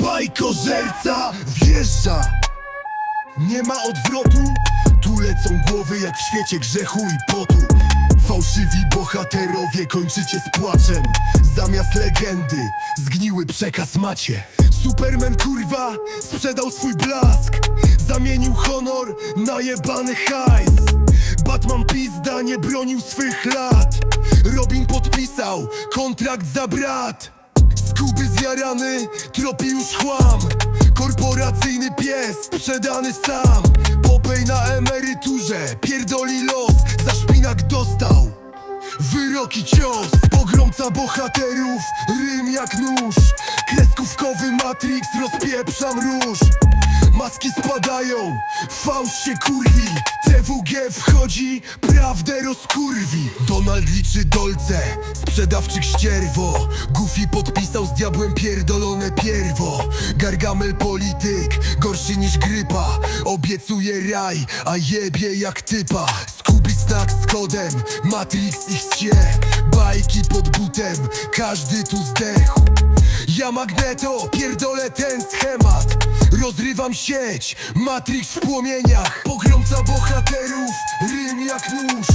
Bajkożerca wjeżdża. Nie ma odwrotu. Tu lecą głowy jak w świecie grzechu i potu. Fałszywi bohaterowie kończycie z płaczem. Zamiast legendy zgniły przekaz macie. Superman kurwa sprzedał swój blask. Zamienił honor na jebany hajs. Batman pizda nie bronił swych lat. Robin podpisał kontrakt za brat Skuby zjarany, tropi już chłam. Korporacyjny pies, sprzedany sam. Popej na emeryturze, pierdoli los Za szpinak dostał. Wyroki cios, pogromca bohaterów. Rym jak nóż Kreskówkowy Matrix, rozpieprzam róż Maski spadają, fałsz się kurwi. TWG wchodzi, prawdę rozkurwi. Donald liczy dolce, sprzedawczyk ścierwo. Goofy podpisał z diabłem pierdolone pierwo. Gargamel polityk, gorszy niż grypa. Obiecuje raj, a jebie jak typa. Scooby Snack z kodem, Matrix ich ście Pod butem, każdy tu zdechł. Ja Magneto, pierdolę ten schemat. Rozrywam sieć, Matrix w płomieniach. Pogromca bohaterów, rym jak nóż.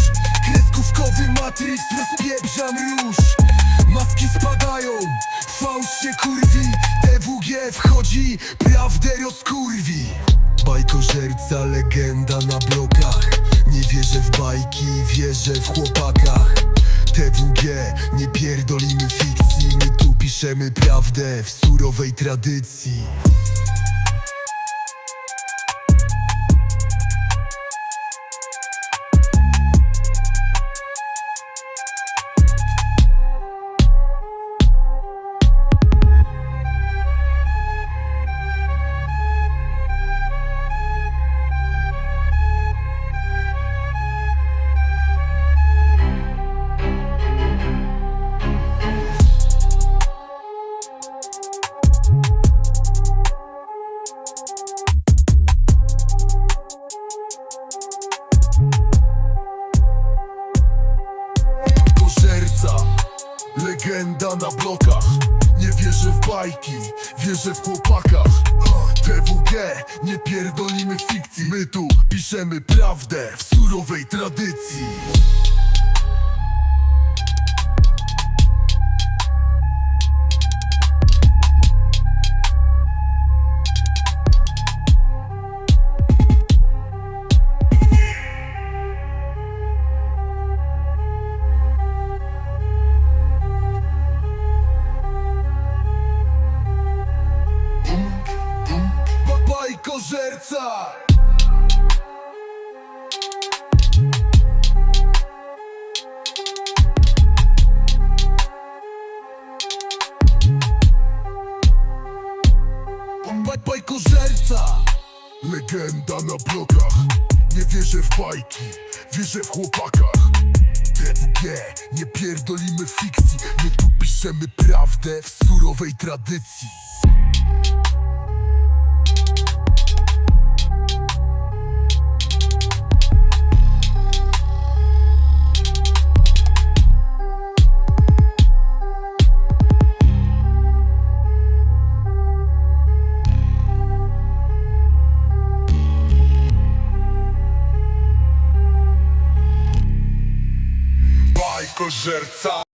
Kreskówkowy Matrix, rozpieprzam róż. Maski spadają, fałsz się kurwi. TWG wchodzi, prawdę rozkurwi. Bajkożerca, legenda na blokach. Nie wierzę w bajki, wierzę w chłopakach TWG, nie pierdolimy fikcji My tu piszemy prawdę w surowej tradycji legenda na blokach. Nie wierzę w bajki, wierzę w chłopakach. TWG, nie pierdolimy fikcji. My tu piszemy prawdę w surowej tradycji Baj, bajkożerca! Legenda na blokach. Nie wierzę w bajki, wierzę w chłopakach. TWG, nie pierdolimy fikcji. My tu piszemy prawdę w surowej tradycji Bajkożerca